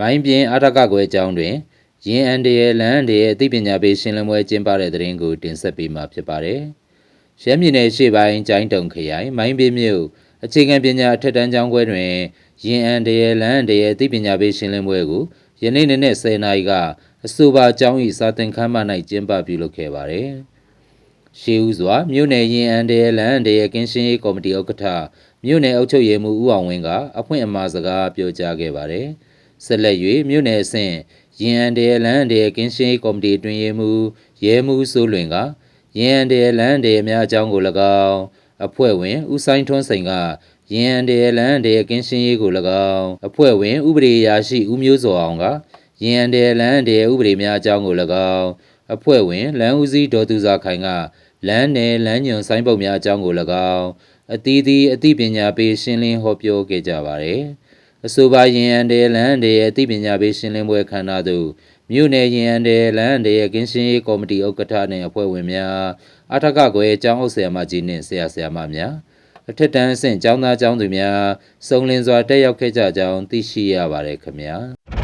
မိုင်းပြင်းအာထကကွယ်အကြောင်းတွင်ရင်းအန်တရဲ့လန်အန်တရဲ့အသိပညာပေးရှင်းလင်းပွဲကျင်းပတဲ့သတင်းကိုတင်ဆက်ပေးမှာဖြစ်ပါတယ်။ရှမ်းပြည်နယ်ရှေ့ပိုင်းကျိုင်းတုံခရိုင်မိုင်းပြင်းမြို့အခြေခံပညာအထက်တန်းကျောင်းခွဲတွင်ရင်းအန်တရဲ့လန်အန်တရဲ့အသိပညာပေးရှင်းလင်းပွဲကိုယနေ့နေ့နဲ့10နာရီကအဆိုပါကျောင်း၏စာသင်ခန်းမ၌ကျင်းပပြုလုပ်ခဲ့ပါတယ်။ရှေးဦးစွာမြို့နယ်ရင်အန်တဲလန်တဲကင်းရှင်းရေးကော်မတီဥက္ကဋ္ဌမြို့နယ်အုပ်ချုပ်ရေးမှူးဦးအောင်ဝင်းကအဖွင့်အမှာစကားပြောကြားခဲ့ပါတယ်။ ဆက်လက်၍မြို့နယ်အဆင့်ရင်အန်တဲလန်တဲကင်းရှင်းရေးကော်မတီတွင်ရေးမှူးရဲမှူးစိုးလွင်ကရင်အန်တဲလန်တဲအများအကြောင်းကို၎င်းအဖွဲ့ဝင်ဦးဆိုင်ထွန်းစိန်ကရင်အန်တဲလန်တဲကင်းရှင်းရေးကို၎င်းအဖွဲ့ဝင်ဥပဒေရာရှိဦးမျိုးစောအောင်ကရင်အန်တဲလန်တဲဥပဒေများအကြောင်းကို၎င်းအဖွဲ့ဝင်လမ်းဦးစီးဒေါ်သူစာခိုင်ကလမ်းနယ်လမ်းညွန်ဆိုင်းပုတ်များအကြောင်းကို၎င်းအသီးသီးအသိပညာပေးရှင်းလင်းဟောပြောခဲ့ကြပါတယ်။ အဆိုပါရင်အန်တဲလန်တဲအသိပညာပေးရှင်းလင်းပွဲခမ်းနားသို့မြို့နယ်ရင်အန်တဲလန်တဲကင်းရှင်းရေးကော်မတီဥက္ကဋ္ဌနှင့်အဖွဲ့ဝင်များအထက်ကကွယ်အကြောင်းအုပ်ဆရာမကြီးနှင့်ဆရာဆရာမများအထက်တန်းအဆင့်ကျောင်းသားကျောင်းသူများစုံလင်စွာတက်ရောက်ခဲ့ကြကြောင်းသိရှိရပါတယ်ခင်ဗျာ။